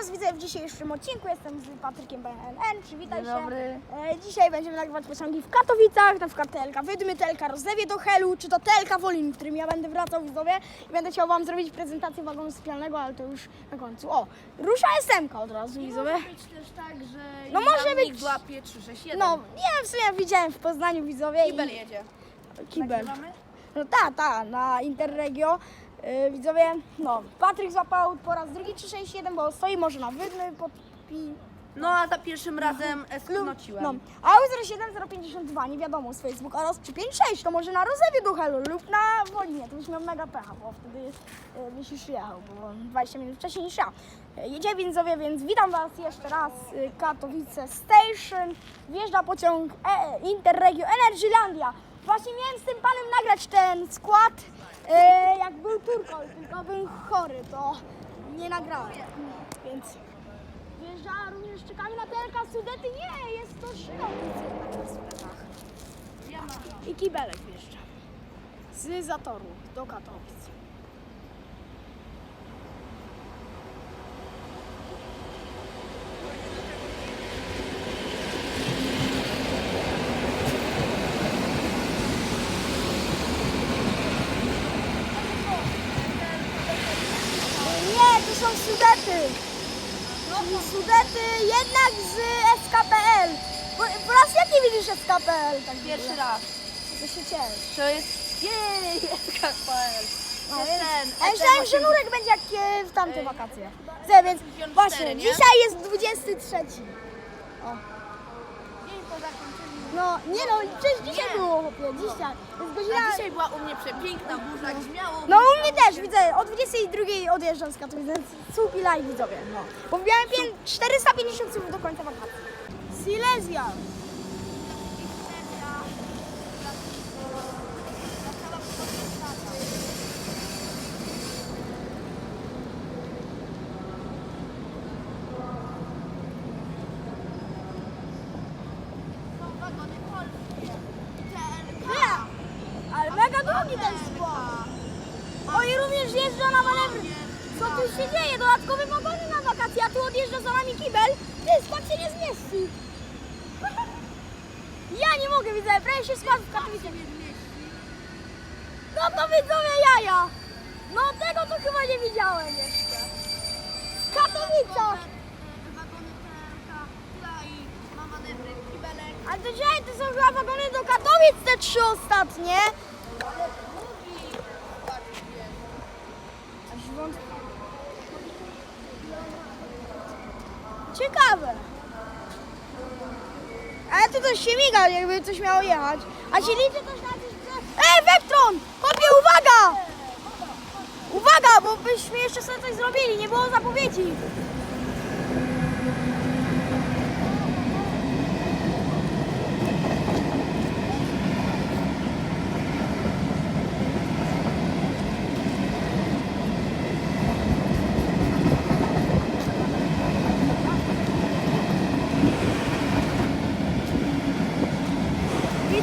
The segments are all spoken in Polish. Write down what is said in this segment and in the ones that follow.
Was widzę w dzisiejszym odcinku. Jestem z Patrykiem BNN. Przywitaj Dzień się. dobry. E, dzisiaj będziemy nagrywać pociągi w Katowicach, na przykład TLK Wydmy, TLK Rozewie do Helu, czy to TLK Wolin, którym ja będę wracał widzowie i będę chciał Wam zrobić prezentację wagonu sypialnego, ale to już na końcu. O, rusza SMK od razu widzowie. Może być też tak, że No może być- złapie 361. No, nie w sumie widziałem w Poznaniu widzowie. i- Kibel jedzie. Kibel. Nagrywamy? No ta, ta, na Interregio. Yy, widzowie, no, Patryk złapał po raz drugi 361, bo stoi może na wydmy podpi... No a za pierwszym razem sknociłem. No, a 07052, nie wiadomo, z Facebook oraz 356, to może na Rozewie do Helu lub na Wolinie, to byś miał mega pecha, bo wtedy yy, byś już jechał, bo 20 minut wcześniej niż ja. Yy, Jedzie widzowie, więc witam Was jeszcze raz, yy, Katowice Station, wjeżdża pociąg e, Interregio Energylandia. Właśnie miałem z tym panem nagrać ten skład, yy, jak był Turkol, tylko był chory, to nie nagrałem, więc... Wjeżdża również czekamy na TLK Sudety. Nie, jest to Szynowice na Sudetach. I kibelek wjeżdża. Z Zatoru do Katowic. Nie, to są Sudety. Czyli Sudety jednak z SKPL. Po, po raz jaki widzisz SKPL? Tak Pierwszy raz. To się cieszę. To jest... Jej, SKPL. No, To więc, ten, a myślałem, że Nurek będzie jak e, w tamte wakacje. Ze, więc 54, właśnie, nie? dzisiaj jest 23. O. No, nie no, przecież dzisiaj było, chłopie, dzisiaj. Jest godzina... A dzisiaj była u mnie przepiękna burza, grzmiało. No u mnie też, widzę, o 22 odjeżdżam z Katowic, więc słupi live widzowie, no. Bo wbiałem pię- 450 słów do końca wakacji. Silesia. Nie, ale mega długi ten skład. O i również jeżdża na manewry. Co tu się dzieje? Dodatkowe wagony na wakacje, a tu odjeżdża za nami kibel. Ty, skład się nie zmieści. Ja nie mogę, widzę, prawie się skład w Katowicach. No to widzowie jaja. No tego to chyba nie widziałem jeszcze. W Katowicach. Wagony TLK, i ma manewry, kibelek. Ale to dzisiaj to są chyba wagony do Katowic te trzy ostatnie. Ciekawe. Ale tu coś się miga, jakby coś miało jechać. A się liczy też na coś. Ej, Vectron! Kopie, uwaga! Uwaga, bo byśmy jeszcze sobie coś zrobili, nie było zapowiedzi.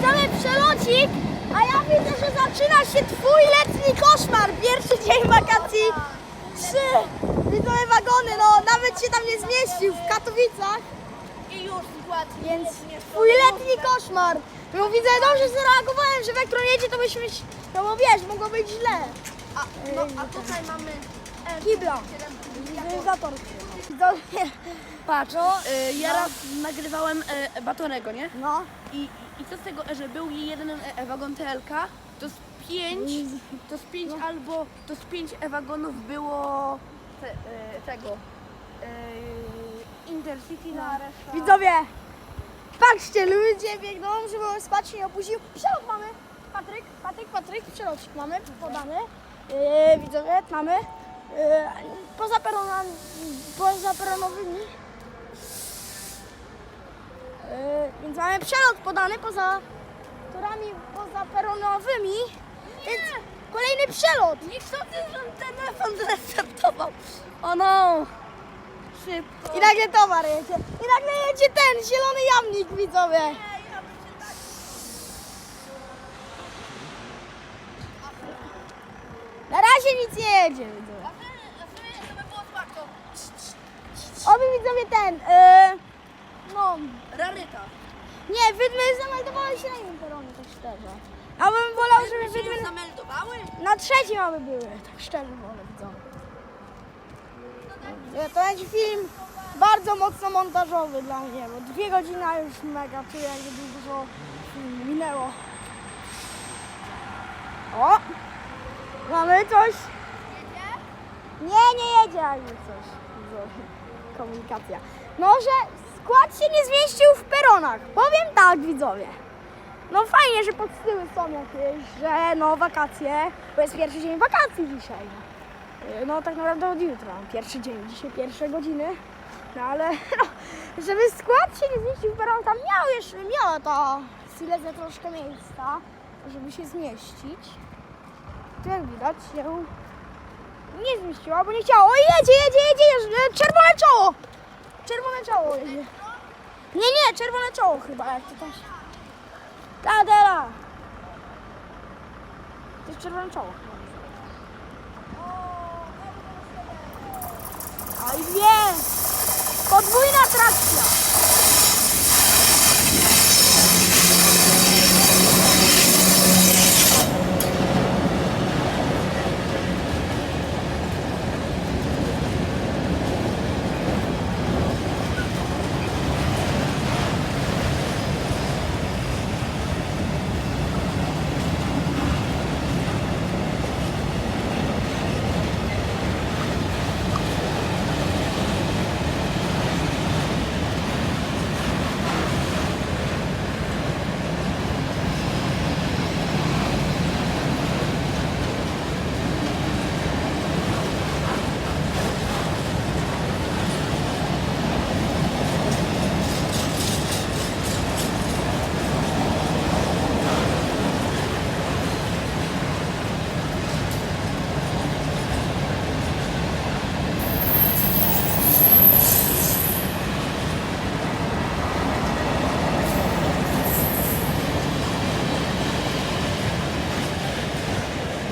Widzowie przelocik, a ja widzę, że zaczyna się twój letni koszmar. Pierwszy dzień wakacji. Trzy widzowie wagony, no nawet się tam nie zmieścił w Katowicach, I już skład. więc twój letni koszmar. No widzę, dobrze zareagowałem, że Vectron jedzie, to byśmy, no bo wiesz, mogło być źle. A, no, a tutaj mamy... Kibla. Widzowie, Patrz, y, ja raz nagrywałem y, Batorego, nie? no. I, I co z tego, że był jeden e, wagon TLK, to z pięć, to z pięć albo, to z pięć e-wagonów było te, e, tego, e, Intercity na resztę. Widzowie, patrzcie, ludzie biegną, żeby spać się nie opuścił. Przelot mamy. Patryk, Patryk, Patryk, przelocik mamy podany. Yy, widzowie, mamy. Yy, poza, peronami, poza peronowymi. Yy, więc mamy przelot podany poza torami poza peronowymi. Więc kolejny przelot. Nie chcę, żebym telefon zrestartował. O no! Szybko. I nagle towar jedzie. I nagle jedzie ten zielony jamnik, widzowie. Na razie nic nie jedzie, widzowie. Oby widzowie ten, yy, no, Raryta. nie, wydmy zameldowały się na innym peronie, tak szczerze. Ja bym wolał, żeby już wydmy zameldowały? na trzecim aby były, tak szczerze wolę. Nie, To będzie film bardzo mocno montażowy dla mnie, bo dwie godziny a już mega czuję, jakby dużo minęło. O! Mamy coś. Nie, nie jedzie, a już coś. Komunikacja. No, że skład się nie zmieścił w peronach. Powiem tak, widzowie. No fajnie, że pod tyły są jakieś, że no wakacje, bo jest pierwszy dzień wakacji dzisiaj. No tak naprawdę od jutra, pierwszy dzień, dzisiaj pierwsze godziny. No ale no, żeby skład się nie zmieścił w peron, tam miał jeszcze, miała ta Silesia troszkę miejsca, żeby się zmieścić. Tu jak widać się nie zmieściła, bo nie chciała. O jedzie, jedzie, jedzie, czerwone czoło! Czerwone czoło jedzie. Nie, nie, czerwone czoło chyba, jak to tam się... Tadela! To jest czerwone czoło. A i dwie! Podwójna trakcja!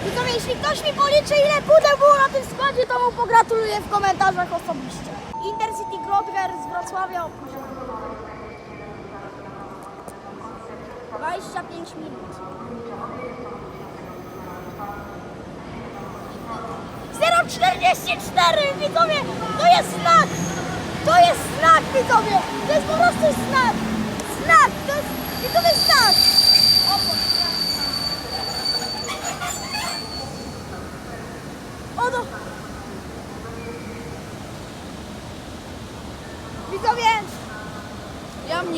Widzowie, jeśli policzy ile pudeł było na tym składzie, to mu pogratuluję w komentarzach osobiście. Intercity Grotger z Wrocławia opóźniony. 25 minut. 044 widzowie, to jest znak! To jest znak widzowie! To jest po prostu znak! Znak! To jest widzowie znak! O no! Widzowie,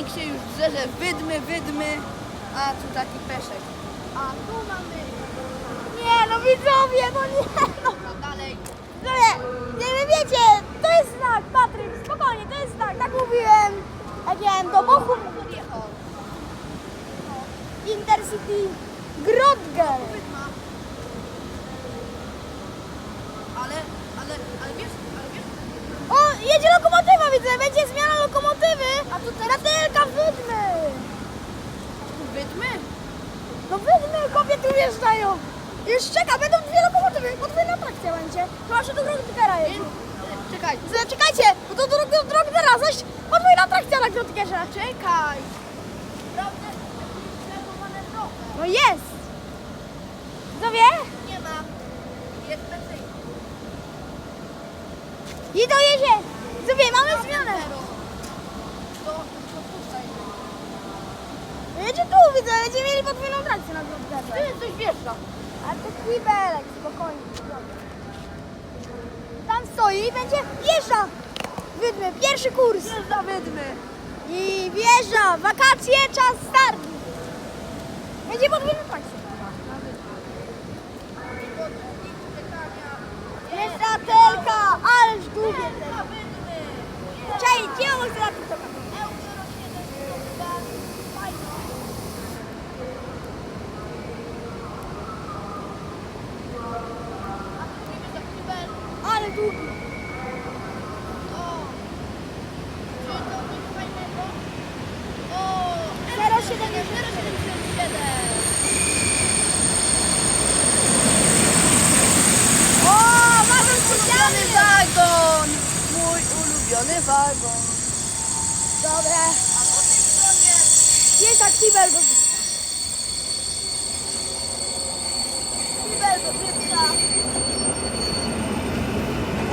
Jamnik się już drze, że wydmy, wydmy, a tu taki peszek. a tu mamy... Nie no widzowie, no nie no! A dalej. No nie, nie wiecie, to jest znak, Patryk, spokojnie, to jest znak, tak mówiłem. Jak wiem, do Bochum Podjechał. Intercity Grodger. Wydma. Ale, ale, ale wiesz, ale wiesz, O, jedzie lokomotywa, widzę, będzie zmiana lokomotywy. A tu teraz. No wydmy, kobiety wjeżdżają. Już czeka, będą dwie lokomotywy, podwójna atrakcja będzie. To aż do Grodgera jedzie. Czekaj, Czekajcie, bo to do Grodgera, zaś podwójna atrakcja na Grodgerze. czekaj. No jest. Co wie? Nie ma. Jest benzyna. I to jedzie. Co wie, mamy zmianę. To, to puszczaj. Jedzie tu, widzę, będziemy mieli podwójną atrakcję na Grodgerze. Ty coś wjeżdża. Ale to kibelek, spokojnie. Tam stoi i będzie wjeżdża. Wydmy, pierwszy kurs. Wjeżdża wydmy. I wjeżdża, wakacje, czas start. Będzie podwójna atrakcja. Jest ratelka, ależ długie. Cześć, gdzie mam chcę na TikToka? Ale długi. O, 0,77. O, wagon Ulubiony specjalny. wagon! Mój ulubiony ulubiony wagon. Dobre. A po tej stronie Jest kibel do dupca. kibel do dybka.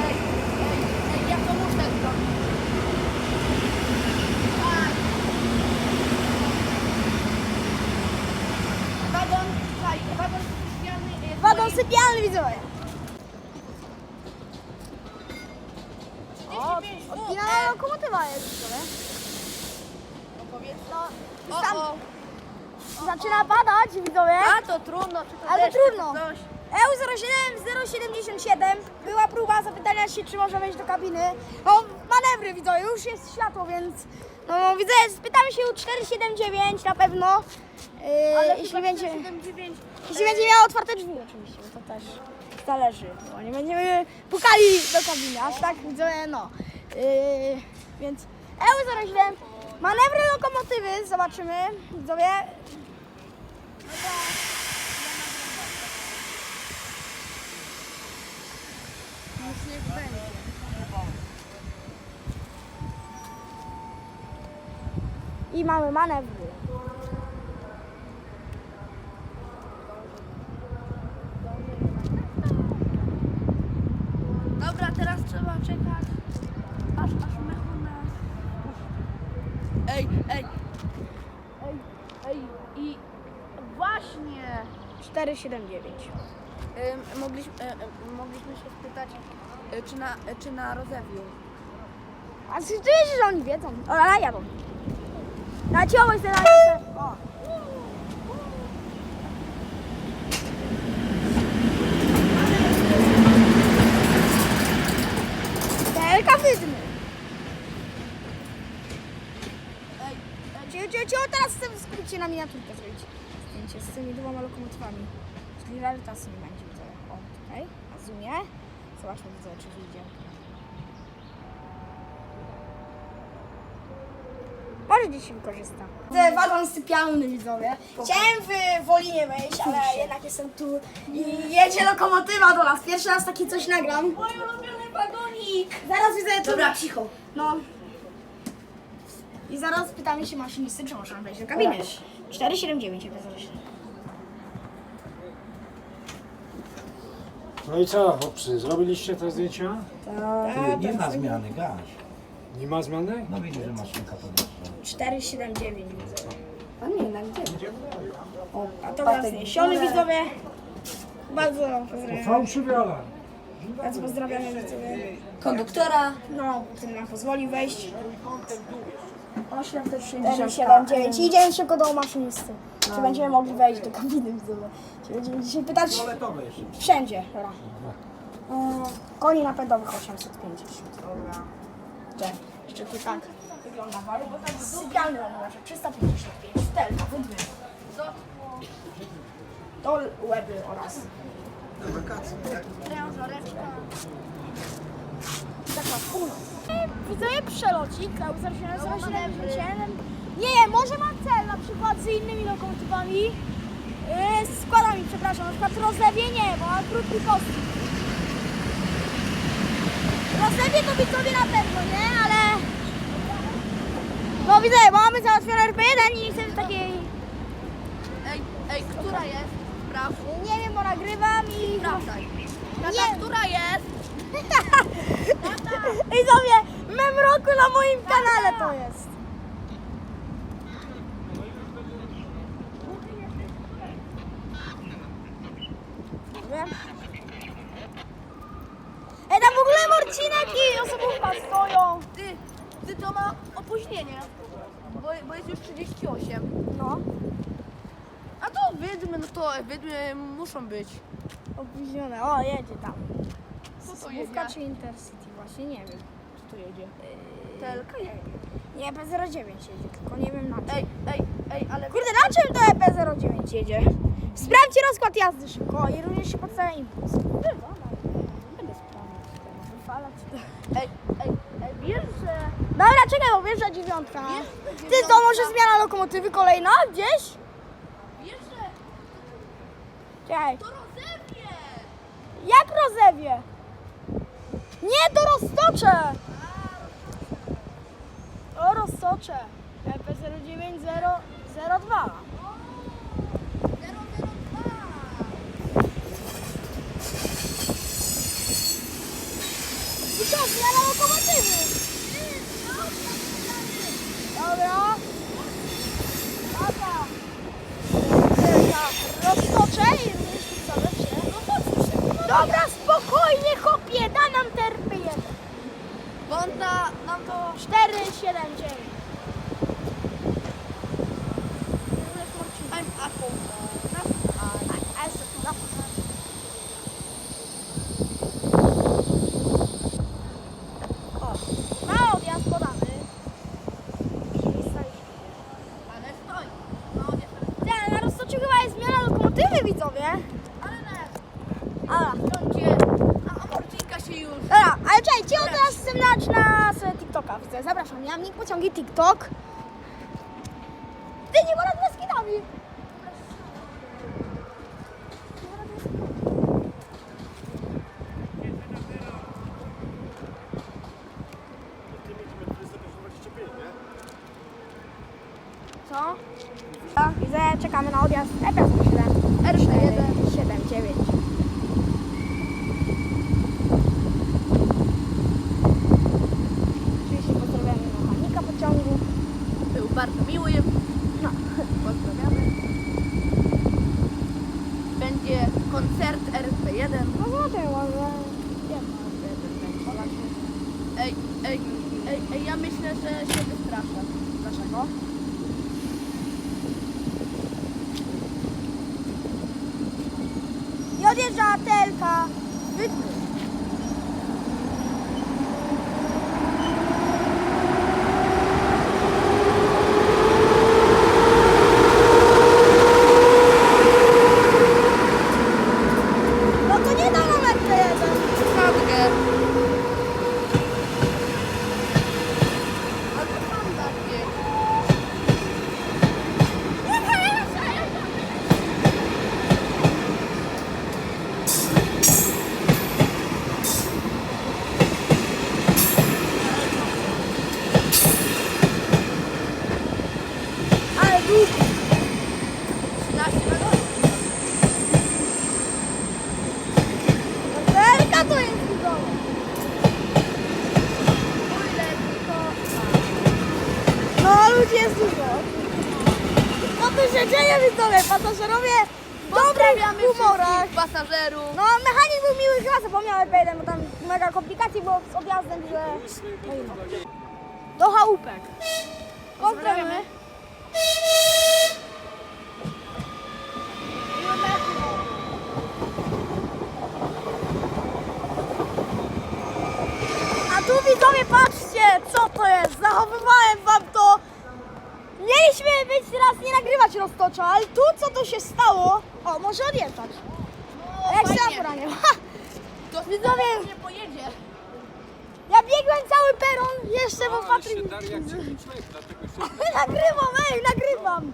Ej, ej, ej, ja to muszę zrobić. Tak. Wagon, słuchaj, wagon specjalny jest Wagon moim- sypialny widzowie. O, 45 W, odpinana e. lokomotywa jest widzowie. Opowiedz. No, O, tam o. zaczyna padać widzowie. A to trudno, czy to Ale deszcz, trudno. czy coś. EU07 077 była próba zapytania się, czy można wejść do kabiny. No, manewry widzowie, już jest światło, więc no widzę, spytamy się u 479 na pewno. Yy, Ale jeśli będzie, 79. jeśli będzie miała otwarte drzwi oczywiście, bo to też zależy, bo nie będziemy pukali do kabiny, aż tak widzowie, no. Yy, więc EU07, manewry lokomotywy, zobaczymy, widzowie. Nic nie będzie. I mamy manewry. Dobra, teraz trzeba czekać, aż, aż mechu nas puści. Ej, ej, ej, ej, i właśnie 479. ym, mogliśmy, y, y, mogliśmy się spytać, y, czy na, y, czy na rozewiu. A wiesz, że oni wiedzą. O, ale jadą. Na ci obaj sobie napisę. O. Wielka wydmy. Ej, Cio, teraz chcę w skrócie na miniaturkę zrobić. Zdjęcie z tymi dwoma lokomotywami. Czyli rarytasy nie będzie widzę. O, tutaj. Na zoomie. Zobaczmy widzę, czy wyjdzie. Gdzieś się wykorzysta. Wagon sypialny widzowie. Chciałem w Wolinie wejść, ale jednak jestem tu i jedzie lokomotywa do nas. Pierwszy raz takie coś nagram. mój ulubiony wagonik! Zaraz widzę tu. Dobra, cicho. No. I zaraz pytamy się maszynisty, czy można wejść do kabiny. 479 jakby zależy. No i co, chłopcy, zrobiliście te zdjęcia? Ty, nie ma zmiany, gaś. Nie ma zmiany? No widzisz, że maszynka podeszła. 479 widzę. A nie, na gdzie? O, a to raz zniesiony widzowie. Bardzo pozdrawiam. Fałszywy alarm. Bardzo pozdrawiamy widzowie. Konduktora. No, który nam pozwoli wejść. 869. 479. I idziemy szybko do maszynisty. Czy będziemy mogli wejść do kabiny widzowie? Czy będziemy dzisiaj pytać? Toaletowe jeszcze. Wszędzie. Dobra. Mm, Koni napędowych 850. Dobra. Gdzie? Jeszcze tu tak wygląda waru, bo tak sypialny on może 355. Stelka, wydwy. Co? To łeby oraz taka północ. Widzowie przelocik, a 077. Nie, może ma cel na przykład z innymi lokomotywami. Yy, z składami, przepraszam, na przykład rozlewie nie, bo ma krótki kostik. Rozlewie to widzowie na pewno, nie? Ale... No widzę, mamy załatwione RP1 i nie chcemy takiej... Ej, ej, która jest? Sprawdź. Nie wiem, bo nagrywam i... Sprawdzaj. Tata, Nie. która jest? Widzowie, mem roku na moim kanale to jest. Wiem. Ej, tam w ogóle Marcinek i osobówka stoją. Ty, ty to ma opóźnienie. Bo, bo jest już 38. No, A to wydmy, no to wydmy muszą być. opóźnione. O, jedzie tam. Co to Osobówka jedzie? czy Intercity? Właśnie nie wiem. Tu jedzie. Telka jedzie. Nie, EP09 jedzie, tylko nie wiem na czym. Ej, ej, ej, ale Kurde, na czym to EP09 jedzie? Sprawdźcie rozkład jazdy szybko i również się podstawia impuls. Będę sprawdzać wyfalać. Ej, ej, ej, wiesz, że... Dobra, czekaj, bo wjeżdża dziewiątka. Ty, to może zmiana lokomotywy kolejna gdzieś? Że Czekaj, to rozerwie! jak rozewie? Nie, to roztoczę! Roztocze. EP09002. I co, zmiana lokomotywy. Dobra. Dobra. Roztoczę i się. Dobra, spokojnie, chłopie, da nam terpy jeden. Bo on da nam to 4, 7, 9. I'm Apple. A jeszcze tu na O, na odjazd podany. Ale stoi. No nie stoi. Nie, na roztoczy chyba jest zmiana lokomotywy, widzowie. Ale nie. Ala. Wsiądźcie. A amorcinka się już. Dobra, ale czekaj, cię teraz chcę na sobie TikToka, widzę. Zapraszam, jamnik pociągi TikTok. Ty nie ponad Beskidami. Co? Co? Widzę, czekamy na odjazd EP7. R1, 7, 9. Oczywiście pozdrawiamy mechanika pociągu. Był bardzo miły. No. Pozdrawiamy. Będzie koncert RP1. No zobaczymy, może... Ej, ej, ej, ej, ja myślę, że się wystraszę. Dlaczego? I odjeżdża Telka. Wydmy. No to nie da nam jeden. Sadgę. Albo sam takie. Ale długo. 13 minut. Telka to jest widzowie. Ile tylko... No ludzi jest dużo. Co tu się dzieje widzowie? Pasażerowie w dobrych Pozdrawiamy humorach. wszystkich pasażerów. No mechanik był miły chyba zapomniał RP1, bo tam mega komplikacji było z odjazdem, że... No i no. Do chałupek. Pozdrawiamy. A tu widzowie patrzcie, co to jest. Zachowywałem wam to. Mieliśmy być teraz nie nagrywać roztocza, ale tu co to się stało? O, może odjeżdżać. O, Jak się nie ma. To Widzowie. nie pojedzie. Ja biegłem cały peron, jeszcze bo Patryk... nagrywam, ej, nagrywam!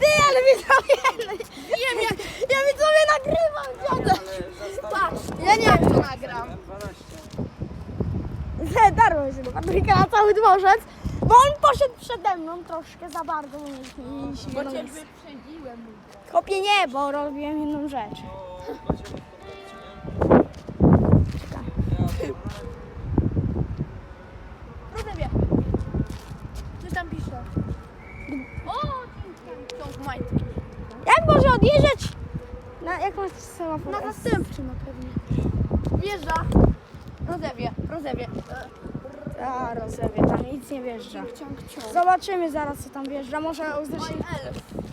Ty, ale widzowie... Wiem jak... Ja widzowie nagrywam, dziadek! Patrz, ja nie wiem jak to nagram. Darłem się do Patryka na cały dworzec, bo on poszedł przede mną troszkę za bardzo. bo cię wyprzedziłem. Chłopie nie, bo robiłem jedną rzecz. Rozumiem. Coś tam pisze. O, są w majtki. Jak może odjeżdżać? Na, semafor? Na następczym na pewno. Wjeżdża. Rozewie, rozewie. A, rozlewie, tam nic nie wjeżdża. Ciąg, ciąg. Zobaczymy zaraz, co tam wjeżdża. Może elf.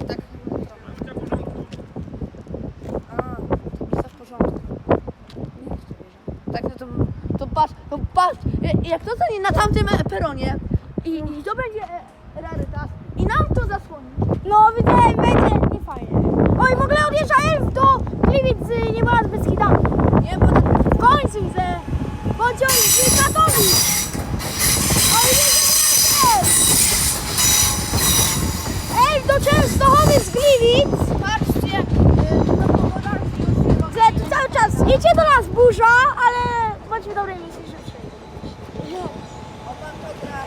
Tak. A, to pisał w porządku. Tak, no to, to patrz, to patrz, e, jak to stanie na tamtym peronie i, i to będzie e, rarytas i nam to zasłoni. No, wydaje będzie nie fajnie. Oj, w ogóle odjeżdża Elf do Gliwic z Niewolad bez Hidami. Nie, bo W końcu widzę pociąg z Katowic. Elf do Częstochowy z Gliwic. patrzcie, e, to. Że tu cały czas jedzie do nas burza, ale bądźmy dobrej myśli, że przejdzie. O, pan to gra.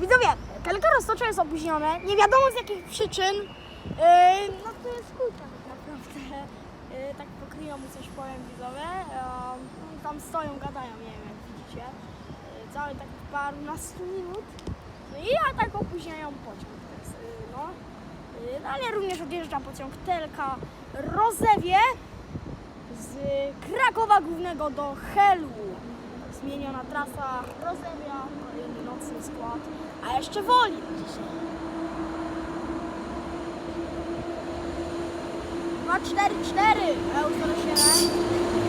Widzowie, Telka Roztocza jest opóźnione, nie wiadomo z jakich przyczyn. Yy, no to jest kulka tak naprawdę. Yy, tak pokryjomu coś powiem widzowie. Yy, tam stoją, gadają, nie wiem jak widzicie. Yy, cały tak parunastu minut. No i ja tak opóźniają pociąg. Więc, yy, no. Yy, ale również odjeżdża pociąg Telka Rozewie z Krakowa Głównego do Helu. Zmieniona trasa Rozewia, kolejny nocny skład, a jeszcze woli dzisiaj. Dwa, cztery, cztery. Euro 7.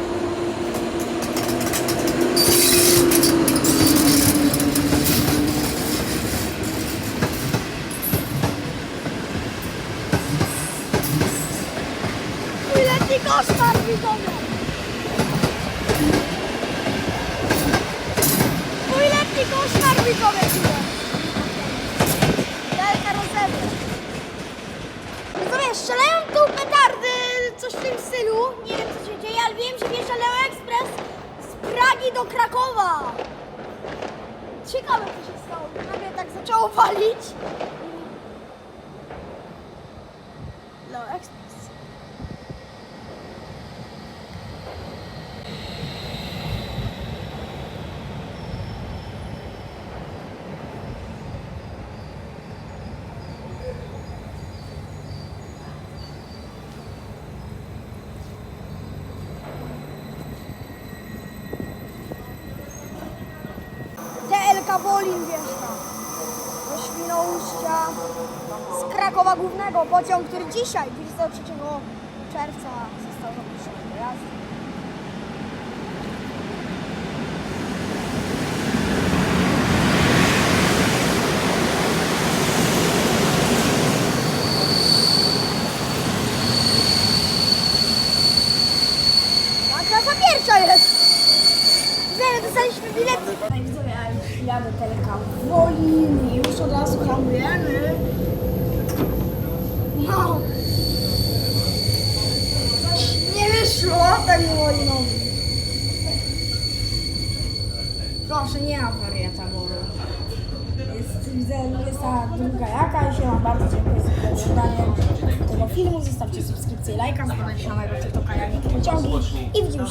zaczęło walić. Leo Express. DLK Wolin wjeżdża do Świnoujścia z Krakowa Pociąg, który dzisiaj, 23 czerwca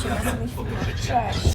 对